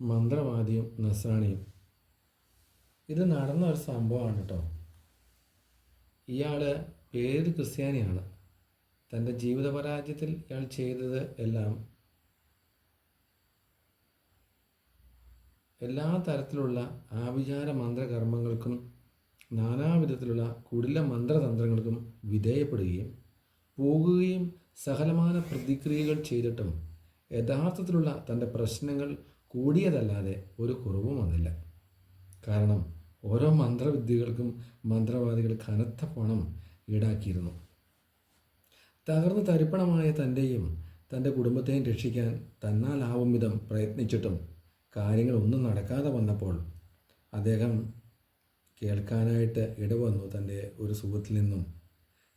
മന്ത്രവാദിയും നസ്രാണിയും. ഇത് നടന്ന ഒരു സംഭവമാണ് കേട്ടോ ഇയാൾ പേര് ക്രിസ്ത്യാനിയാണ്? തന്റെ ജീവിത പരാജയത്തിൽ ഇയാൾ ചെയ്തത് എല്ലാം എല്ലാ തരത്തിലുള്ള ആഭിചാര മന്ത്രകർമ്മങ്ങൾക്കും നാനാവിധത്തിലുള്ള കുടില മന്ത്രതന്ത്രങ്ങൾക്കും വിധേയപ്പെടുകയും പോകുകയും സകലമാന പ്രതിക്രിയകൾ ചെയ്തിട്ടും യഥാർത്ഥത്തിലുള്ള തന്റെ പ്രശ്നങ്ങൾ കൂടിയതല്ലാതെ ഒരു കുറവും വന്നില്ല. കാരണം ഓരോ മന്ത്രവിദ്യകൾക്കും മന്ത്രവാദികൾ കനത്ത പണം ഈടാക്കിയിരുന്നു. തകർന്ന് തരിപ്പണമായ തന്റെയും തന്റെ കുടുംബത്തെയും രക്ഷിക്കാൻ തന്നാലാവും വിധം പ്രയത്നിച്ചിട്ടും കാര്യങ്ങൾ ഒന്നും നടക്കാതെ വന്നപ്പോൾ അദ്ദേഹം കേൾക്കാനായിട്ട് ഇടവന്നു തന്റെ ഒരു സുഹൃത്തിൽ നിന്നും.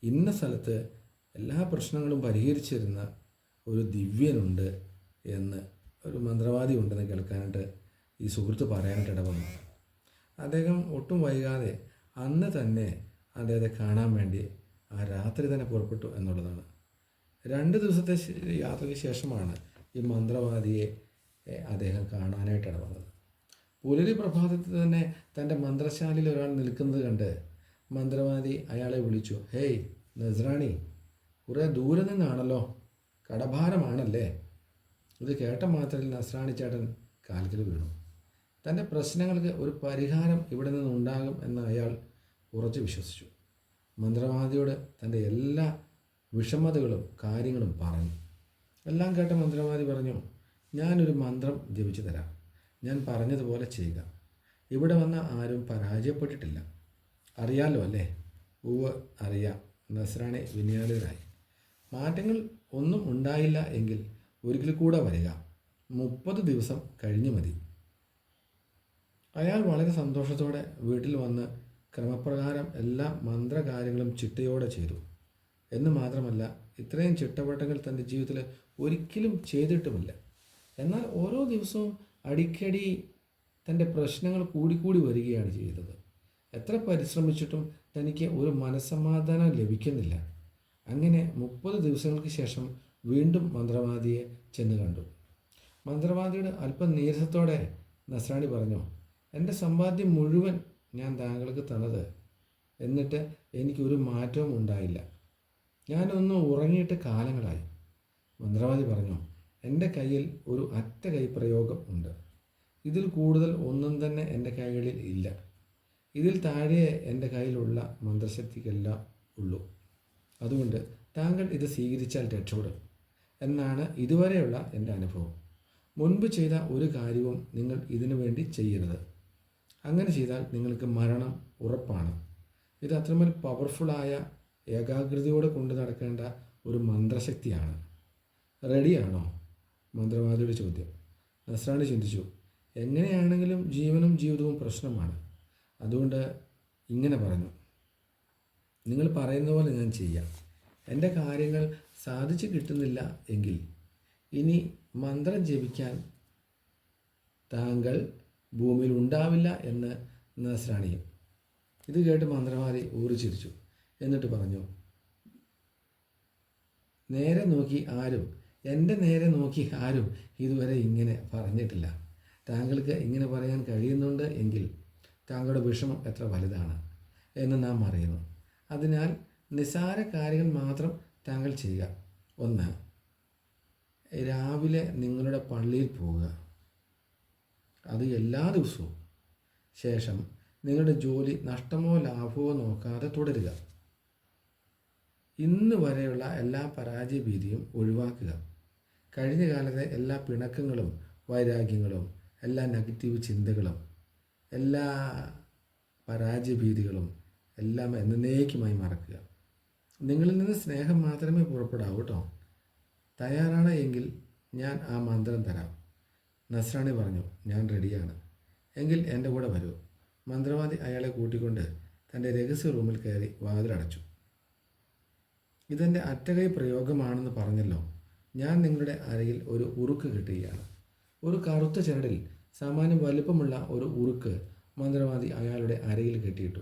ഇന്ന സ്ഥലത്ത് എല്ലാ പ്രശ്നങ്ങളും പരിഹരിച്ചിരുന്ന ഒരു ദിവ്യനുണ്ട് എന്ന് ഒരു മന്ത്രവാദി ഉണ്ടെന്ന് കേൾക്കാനായിട്ട് ഈ സുഹൃത്ത് പറയാനായിട്ട് ഇടവന്നു. അദ്ദേഹം ഒട്ടും വൈകാതെ അന്ന് തന്നെ അദ്ദേഹത്തെ കാണാൻ വേണ്ടി ആ രാത്രി തന്നെ പുറപ്പെട്ടു എന്നുള്ളതാണ്. രണ്ട് ദിവസത്തെ യാത്രയ്ക്ക് ശേഷമാണ് ഈ മന്ത്രവാദിയെ അദ്ദേഹം കാണാനായിട്ട് വന്നത് പുലരി പ്രഭാതത്തിൽ തന്നെ തന്റെ മന്ത്രശാലയിൽ ഒരാൾ നിൽക്കുന്നത് കണ്ട് മന്ത്രവാദി അയാളെ വിളിച്ചു ഹേയ് നസ്രാണി കുറേ ദൂരെ നിന്നാണല്ലോ കടഭാരമാണല്ലേ? ഇത് കേട്ട മാത്രയിൽ നസ്രാണി ചേട്ടൻ വീണു. തന്റെ പ്രശ്നങ്ങൾക്ക് ഒരു പരിഹാരം ഇവിടെ നിന്നുണ്ടാകും എന്ന് അയാൾ ഉറച്ചു വിശ്വസിച്ചു. മന്ത്രവാദിയോട് തന്റെ എല്ലാ വിഷമതകളും കാര്യങ്ങളും പറഞ്ഞു. എല്ലാം കേട്ട മന്ത്രവാദി പറഞ്ഞു ഞാനൊരു മന്ത്രം ജപിച്ചു തരാം. ഞാൻ പറഞ്ഞതുപോലെ ചെയ്യുക. ഇവിടെ വന്ന ആരും പരാജയപ്പെട്ടിട്ടില്ല. അറിയാലോ അല്ലേ? ഉവ് അറിയാം. നസ്രാണി വിനയാളിതരായി മാറ്റങ്ങൾ ഒന്നും ഉണ്ടായില്ല എങ്കിൽ ഒരിക്കൽ കൂടെ വരിക. മുപ്പത് ദിവസം കഴിഞ്ഞു മതി. അയാൾ വളരെ സന്തോഷത്തോടെ വീട്ടിൽ വന്ന് ക്രമപ്രകാരം എല്ലാ മന്ത്രകാര്യങ്ങളും ചിട്ടയോടെ ചെയ്തു. എന്ന് മാത്രമല്ല ഇത്രയും ചിട്ടവട്ടങ്ങൾ തന്റെ ജീവിതത്തിൽ ഒരിക്കലും ചെയ്തിട്ടുമില്ല. എന്നാൽ ഓരോ ദിവസവും അടിക്കടി തന്റെ പ്രശ്നങ്ങൾ കൂടിക്കൂടി വരികയാണ് ചെയ്തത്. എത്ര പരിശ്രമിച്ചിട്ടും തനിക്ക് ഒരു മനസ്സമാധാനം ലഭിക്കുന്നില്ല. അങ്ങനെ മുപ്പത് ദിവസങ്ങൾക്ക് ശേഷം വീണ്ടും മന്ത്രവാദിയെ ചെന്ന് കണ്ടു. മന്ത്രവാദിയുടെ അല്പം നീരസത്തോടെ നസ്രാണി പറഞ്ഞു എന്റെ സമ്പാദ്യം മുഴുവൻ ഞാൻ താങ്കൾക്ക് തന്നത്. എന്നിട്ട് എനിക്കൊരു മാറ്റവും ഉണ്ടായില്ല. ഞാനൊന്ന് ഉറങ്ങിയിട്ട് കാലങ്ങളായി. മന്ത്രവാദി പറഞ്ഞു എന്റെ കയ്യിൽ ഒരു അറ്റ കൈ പ്രയോഗം ഉണ്ട്. ഇതിൽ കൂടുതൽ ഒന്നും തന്നെ എന്റെ കൈകളിൽ ഇല്ല. ഇതിൽ താഴെ എന്റെ കയ്യിലുള്ള മന്ത്രശക്തിക്കെല്ലാം ഉള്ളൂ. അതുകൊണ്ട് താങ്കൾ ഇത് സ്വീകരിച്ചാൽ രക്ഷപ്പെടും. എന്നാണ് ഇതുവരെയുള്ള എന്റെ അനുഭവം. മുൻപ് ചെയ്ത ഒരു കാര്യവും നിങ്ങൾ ഇതിനു വേണ്ടി ചെയ്യരുത്. അങ്ങനെ ചെയ്താൽ നിങ്ങൾക്ക് മരണം ഉറപ്പാണ്. ഇത് അത്രമേൽ പവർഫുള്ളായ ഏകാഗ്രതയോടെ കൊണ്ടു നടക്കേണ്ട ഒരു മന്ത്രശക്തിയാണ്. റെഡിയാണോ മന്ത്രവാദിയുടെ ചോദ്യം. നസ്രാണി ചിന്തിച്ചു എങ്ങനെയാണെങ്കിലും ജീവനും ജീവിതവും പ്രശ്നമാണ്. അതുകൊണ്ട് ഇങ്ങനെ പറഞ്ഞു നിങ്ങൾ പറയുന്ന പോലെ ഞാൻ ചെയ്യാം. എന്റെ കാര്യങ്ങൾ സാധിച്ചു കിട്ടുന്നില്ല എങ്കിൽ ഇനി മന്ത്രം ജപിക്കാൻ താങ്കൾ ഭൂമിയിൽ ഉണ്ടാവില്ല എന്ന് നസ്രാണിയും. ഇത് കേട്ട് മന്ത്രവാദി ഊറിച്ചിരിച്ചു എന്നിട്ട് പറഞ്ഞു നേരെ നോക്കി ആരും എന്റെ നേരെ നോക്കി ആരും ഇതുവരെ ഇങ്ങനെ പറഞ്ഞിട്ടില്ല. താങ്കൾക്ക് ഇങ്ങനെ പറയാൻ കഴിയുന്നുണ്ട് എങ്കിൽ താങ്കളുടെ വിഷമം എത്ര വലുതാണ് എന്ന് നാം അറിയുന്നു. അതിനാൽ നിസാര കാര്യങ്ങൾ മാത്രം താങ്കൾ ചെയ്യുക. ഒന്ന് രാവിലെ നിങ്ങളുടെ പള്ളിയിൽ പോവുക. അത് എല്ലാ ദിവസവും. ശേഷം നിങ്ങളുടെ ജോലി നഷ്ടമോ ലാഭമോ നോക്കാതെ തുടരുക. ഇന്ന് വരെയുള്ള എല്ലാ പരാജയ ഭീതിയും ഒഴിവാക്കുക. കഴിഞ്ഞ കാലത്തെ എല്ലാ പിണക്കങ്ങളും വൈരാഗ്യങ്ങളും എല്ലാ നെഗറ്റീവ് ചിന്തകളും എല്ലാ പരാജയ ഭീതികളും എല്ലാം എന്നേക്കുമായി മറക്കുക. നിങ്ങളിൽ നിന്ന് സ്നേഹം മാത്രമേ പുറപ്പെടാവൂ കേട്ടോ. തയ്യാറാണ് എങ്കിൽ ഞാൻ ആ മന്ത്രം തരാം. നസ്രാണി പറഞ്ഞു ഞാൻ റെഡിയാണ്. എങ്കിൽ എന്റെ കൂടെ വരൂ. മന്ത്രവാദി അയാളെ കൂട്ടിക്കൊണ്ട് തന്റെ രഹസ്യ റൂമിൽ കയറി വാതിലടച്ചു. ഇതെന്റെ അറ്റകൈ പ്രയോഗമാണെന്ന് പറഞ്ഞല്ലോ. ഞാൻ നിങ്ങളുടെ അരയിൽ ഒരു ഉറുക്ക് കിട്ടുകയാണ്. ഒരു കറുത്ത ചരടിൽ സാമാന്യം വലുപ്പമുള്ള ഒരു ഉറുക്ക് മന്ത്രവാദി അയാളുടെ അരയിൽ കെട്ടിയിട്ടു.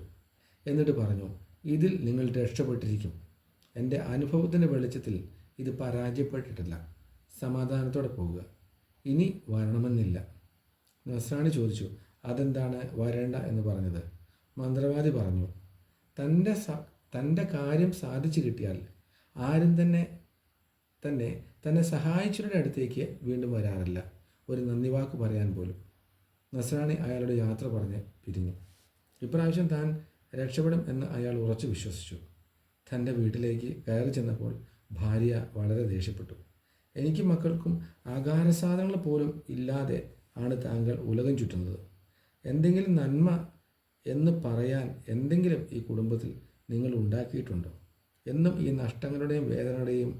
എന്നിട്ട് പറഞ്ഞു ഇതിൽ നിങ്ങൾ രക്ഷപ്പെട്ടിരിക്കും. എന്റെ അനുഭവത്തിന്റെ വെളിച്ചത്തിൽ ഇത് പരാജയപ്പെട്ടിട്ടില്ല. സമാധാനത്തോടെ പോവുക. ഇനി വരണമെന്നില്ല. നസ്രാണി ചോദിച്ചു അതെന്താണ് വരേണ്ട എന്ന് പറഞ്ഞത്? മന്ത്രവാദി പറഞ്ഞു തന്റെ തന്റെ കാര്യം സാധിച്ചു കിട്ടിയാൽ ആരും തന്നെ തന്നെ തന്നെ സഹായിച്ചവരുടെ അടുത്തേക്ക് വീണ്ടും വരാറില്ല. ഒരു നന്ദി വാക്ക് പറയാൻ പോലും. നസ്രാണി അയാളുടെ യാത്ര പറഞ്ഞ് പിരിഞ്ഞു. ഇപ്രാവശ്യം താൻ രക്ഷപ്പെടും എന്ന് അയാൾ ഉറച്ചു വിശ്വസിച്ചു. തന്റെ വീട്ടിലേക്ക് കയറി ചെന്നപ്പോൾ ഭാര്യ വളരെ ദേഷ്യപ്പെട്ടു. എനിക്ക് മക്കൾക്കും ആകാര സാധനങ്ങൾ പോലും ഇല്ലാതെ ആണ് താങ്കൾ ഉലകം ചുറ്റുന്നത്. എന്തെങ്കിലും നന്മ എന്ന് പറയാൻ എന്തെങ്കിലും ഈ കുടുംബത്തിൽ നിങ്ങൾ ഉണ്ടാക്കിയിട്ടുണ്ടോ? എന്നും ഈ നഷ്ടങ്ങളുടെയും വേദനയുടെയും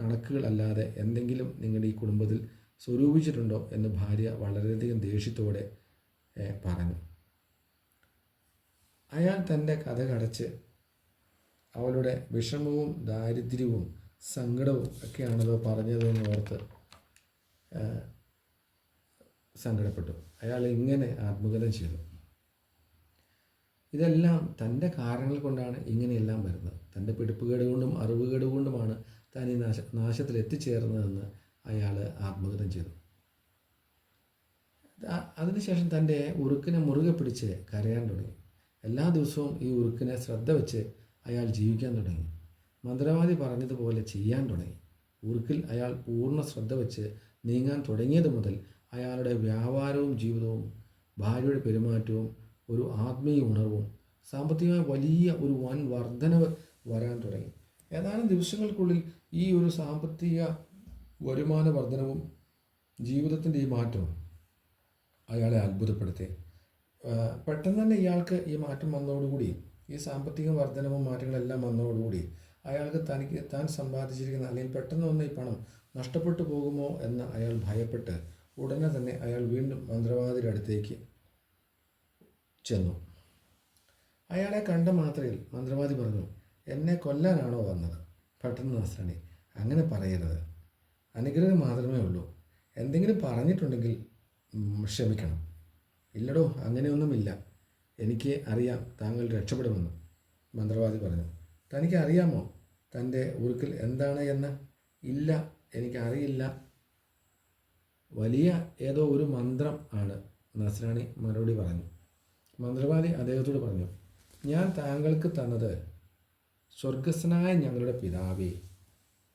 കണക്കുകളല്ലാതെ എന്തെങ്കിലും നിങ്ങളുടെ ഈ കുടുംബത്തിൽ സ്വരൂപിച്ചിട്ടുണ്ടോ എന്ന് ഭാര്യ വളരെയധികം ദേഷ്യത്തോടെ പറഞ്ഞു. അയാൾ തന്റെ കഥ കടച്ച് അവളുടെ വിഷമവും ദാരിദ്ര്യവും സങ്കടവും ഒക്കെയാണല്ലോ പറഞ്ഞതെന്ന് ഓർത്ത് സങ്കടപ്പെട്ടു. അയാൾ ഇങ്ങനെ ആത്മകഥം ചെയ്തു. ഇതെല്ലാം തന്റെ കാരണങ്ങൾ കൊണ്ടാണ് ഇങ്ങനെയെല്ലാം വരുന്നത്. തന്റെ പിടിപ്പുകേട് കൊണ്ടും അറിവുകേട് കൊണ്ടുമാണ് താൻ ഈ നാശ നാശത്തിൽ എത്തിച്ചേർന്നതെന്ന് അയാൾ ആത്മകഥം ചെയ്തു. അതിനുശേഷം തന്റെ ഉറുക്കിനെ മുറുകെ പിടിച്ച് കരയാൻ തുടങ്ങി. എല്ലാ ദിവസവും ഈ ഉറുക്കിനെ ശ്രദ്ധ വെച്ച് അയാൾ ജീവിക്കാൻ തുടങ്ങി. മന്ത്രവാദി പറഞ്ഞതുപോലെ ചെയ്യാൻ തുടങ്ങി. ഉറുക്കിൽ അയാൾ പൂർണ ശ്രദ്ധ വെച്ച് നീങ്ങാൻ തുടങ്ങിയത് മുതൽ അയാളുടെ വ്യാപാരവും ജീവിതവും ഭാര്യയുടെ പെരുമാറ്റവും ഒരു ആത്മീയ ഉണർവും സാമ്പത്തികമായ വലിയ ഒരു വൻ വർധനവ് വരാൻ തുടങ്ങി. ഏതാനും ദിവസങ്ങൾക്കുള്ളിൽ ഈ ഒരു സാമ്പത്തിക വരുമാന വർധനവും ജീവിതത്തിന്റെ ഈ മാറ്റവും അയാളെ അത്ഭുതപ്പെടുത്തി. പെട്ടെന്ന് തന്നെ ഇയാൾക്ക് ഈ മാറ്റം വന്നതോടുകൂടി ഈ സാമ്പത്തിക വർധനവും മാറ്റങ്ങളെല്ലാം വന്നതോടുകൂടി അയാൾക്ക് തനിക്ക് താൻ സമ്പാദിച്ചിരിക്കുന്ന അല്ലെങ്കിൽ പെട്ടെന്ന് വന്ന ഈ പണം നഷ്ടപ്പെട്ടു പോകുമോ എന്ന് അയാൾ ഭയപ്പെട്ട് ഉടനെ തന്നെ അയാൾ വീണ്ടും മന്ത്രവാദിയുടെ അടുത്തേക്ക് ചെന്നു. അയാളെ കണ്ട മാത്രയിൽ മന്ത്രവാദി പറഞ്ഞു എന്നെ കൊല്ലാനാണോ വന്നത്? പെട്ടെന്ന് നസ്രണി അങ്ങനെ പറയരുത്. അനുഗ്രഹം മാത്രമേ ഉള്ളൂ. എന്തെങ്കിലും പറഞ്ഞിട്ടുണ്ടെങ്കിൽ ക്ഷമിക്കണം. ഇല്ലടോ അങ്ങനെയൊന്നുമില്ല. എനിക്ക് അറിയാം താങ്കൾ രക്ഷപ്പെടുമെന്ന് മന്ത്രവാദി പറഞ്ഞു. തനിക്ക് അറിയാമോ തന്റെ ഉറുക്കിൽ എന്താണ് എന്ന്? ഇല്ല എനിക്കറിയില്ല. വലിയ ഏതോ ഒരു മന്ത്രം ആണ് നസ്രാണി മറുപടി പറഞ്ഞു. മന്ത്രവാദി അദ്ദേഹത്തോട് പറഞ്ഞു ഞാൻ താങ്കൾക്ക് തന്നത് സ്വർഗസ്നായ ഞങ്ങളുടെ പിതാവേ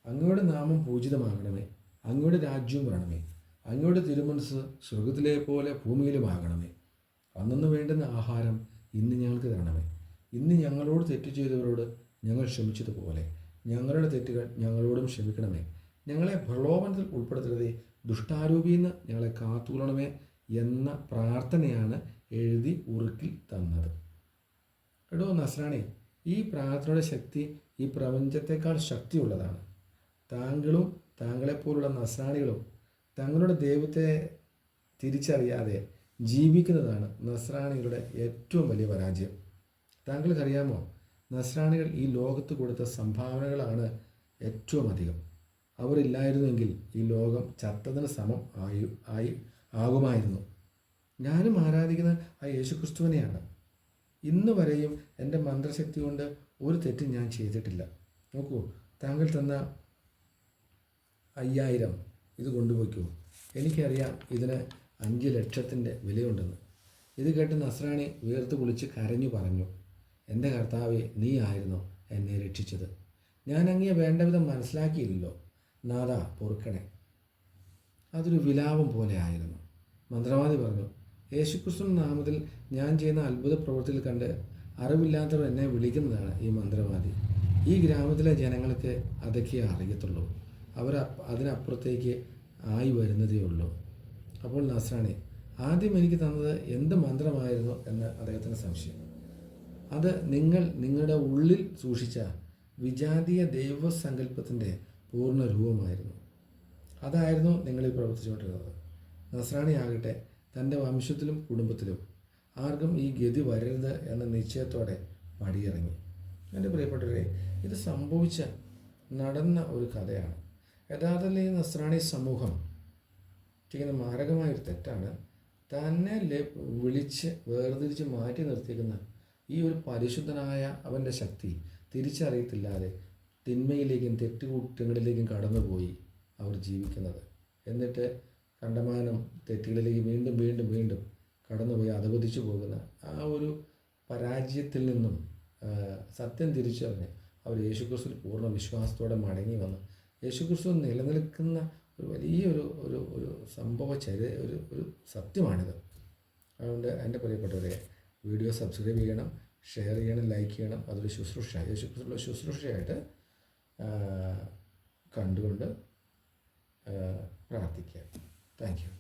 അങ്ങയുടെ നാമം പൂജിതമാകണമേ അങ്ങയുടെ രാജ്യവും വരണമേ അങ്ങയുടെ തിരുമനസ് സ്വർഗത്തിലെ പോലെ ഭൂമിയിലുമാകണമേ അന്നു വേണ്ടുന്ന ആഹാരം ഇന്ന് ഞങ്ങൾക്ക് തരണമേ. ഇന്ന് ഞങ്ങളോട് തെറ്റ് ചെയ്തവരോട് ഞങ്ങൾ ക്ഷമിച്ചതുപോലെ. ഞങ്ങളുടെ തെറ്റുകൾ ഞങ്ങളോടും ക്ഷമിക്കണമേ. ഞങ്ങളെ പ്രലോഭനത്തിൽ ഉൾപ്പെടുത്തരുതേ. ദുഷ്ടാരൂപിയിൽ ഞങ്ങളെ കാത്തുകൊള്ളണമേ എന്ന പ്രാർത്ഥനയാണ് എഴുതി ഉറുക്കിൽ തന്നത്. എടോ നസ്രാണി ഈ പ്രാർത്ഥനയുടെ ശക്തി ഈ പ്രപഞ്ചത്തെക്കാൾ ശക്തിയുള്ളതാണ്. താങ്കളും താങ്കളെപ്പോലുള്ള നസ്രാണികളും തങ്ങളുടെ ദൈവത്തെ തിരിച്ചറിയാതെ ജീവിക്കുന്നതാണ് നസ്രാണികളുടെ ഏറ്റവും വലിയ പരാജയം. താങ്കൾക്കറിയാമോ? നസ്രാണികൾ ഈ ലോകത്ത് കൊടുത്ത സംഭാവനകളാണ് ഏറ്റവും അധികം. അവരില്ലായിരുന്നെങ്കിൽ ഈ ലോകം ചത്തതിന് സമം ആയു ആയി ആകുമായിരുന്നു. ഞാനും ആരാധിക്കുന്ന ആ യേശുക്രിസ്തുവിനെയാണ്. ഇന്ന് വരെയും എന്റെ മന്ത്രശക്തി കൊണ്ട് ഒരു തെറ്റും ഞാൻ ചെയ്തിട്ടില്ല. നോക്കൂ താങ്കൾ തന്ന അയ്യായിരം ഇത് കൊണ്ടുപോയിക്കോ. എനിക്കറിയാം ഇതിന് അഞ്ച് ലക്ഷത്തിന്റെ വിലയുണ്ടെന്ന്. ഇത് കേട്ട് നസ്രാണി വീർത്ത് കുളിച്ച് കരഞ്ഞു പറഞ്ഞു എന്റെ കർത്താവെ നീ ആയിരുന്നു എന്നെ രക്ഷിച്ചത്. ഞാൻ അങ്ങേ വേണ്ട വിധം മനസ്സിലാക്കിയില്ലല്ലോ. നാഥ പൊറുക്കണേ. അതൊരു വിലാപം പോലെ ആയിരുന്നു. മന്ത്രവാദി പറഞ്ഞു യേശുക്രിസ്തു നാമത്തിൽ ഞാൻ ചെയ്യുന്ന അത്ഭുത പ്രവൃത്തിയിൽ കണ്ട് അറിവില്ലാത്തവർ എന്നെ വിളിക്കുന്നതാണ് ഈ മന്ത്രവാദി. ഈ ഗ്രാമത്തിലെ ജനങ്ങൾക്ക് അതൊക്കെ അറിയത്തുള്ളൂ. അവർ അതിനപ്പുറത്തേക്ക് ആയി വരുന്നതേ ഉള്ളൂ അപ്പോൾ നസ്രാണി ആദ്യം എനിക്ക് തന്നത് എന്ത് മന്ത്രമായിരുന്നു എന്ന് അദ്ദേഹത്തിന് സംശയം. അത് നിങ്ങൾ നിങ്ങളുടെ ഉള്ളിൽ സൂക്ഷിച്ച വിജാതീയ ദൈവസങ്കല്പത്തിന്റെ പൂർണ രൂപമായിരുന്നു. അതായിരുന്നു നിങ്ങളിൽ പ്രവർത്തിച്ചുകൊണ്ടിരുന്നത്. നസ്രാണി ആകട്ടെ തന്റെ വംശത്തിലും കുടുംബത്തിലും ആർക്കും ഈ ഗതി വരരുത് എന്ന നിശ്ചയത്തോടെ പടിയിറങ്ങി എന്റെ പ്രിയപ്പെട്ടവരെ ഇത് സംഭവിച്ച നടന്ന ഒരു കഥയാണ്. യഥാർത്ഥത്തിൽ ഈ നസ്രാണി സമൂഹം ചെയ്യുന്ന മാരകമായൊരു തെറ്റാണ് തന്നെ വിളിച്ച് വേർതിരിച്ച് മാറ്റി നിർത്തിയിരിക്കുന്ന ഈ ഒരു പരിശുദ്ധനായ അവന്റെ ശക്തി തിരിച്ചറിയത്തില്ലാതെ തിന്മയിലേക്കും തെറ്റുകൂട്ടങ്ങളിലേക്കും കടന്നുപോയി അവർ ജീവിക്കുന്നത്. എന്നിട്ട് കണ്ടമാനം തെറ്റുകളിലേക്ക് വീണ്ടും വീണ്ടും വീണ്ടും കടന്നുപോയി അധപതിച്ചു പോകുന്ന ആ ഒരു പരാജയത്തിൽ നിന്നും സത്യം തിരിച്ചറിഞ്ഞ് അവർ യേശുക്രിസ്തു പൂർണ വിശ്വാസത്തോടെ മടങ്ങി വന്ന്. യേശുക്രിസ്തു നിലനിൽക്കുന്ന ഒരു വലിയൊരു ഒരു ഒരു സംഭവ ചരി ഒരു ഒരു സത്യമാണിത്. അതുകൊണ്ട് എന്റെ പ്രിയപ്പെട്ടവരെ വീഡിയോ സബ്സ്ക്രൈബ് ചെയ്യണം ഷെയർ ചെയ്യണം ലൈക്ക് ചെയ്യണം. അതൊരു ശുശ്രൂഷ യേശുക്രിസ്തുള്ള ശുശ്രൂഷയായിട്ട് കണ്ടുകൊണ്ട് പ്രാർത്ഥിക്കുക താങ്ക് യു.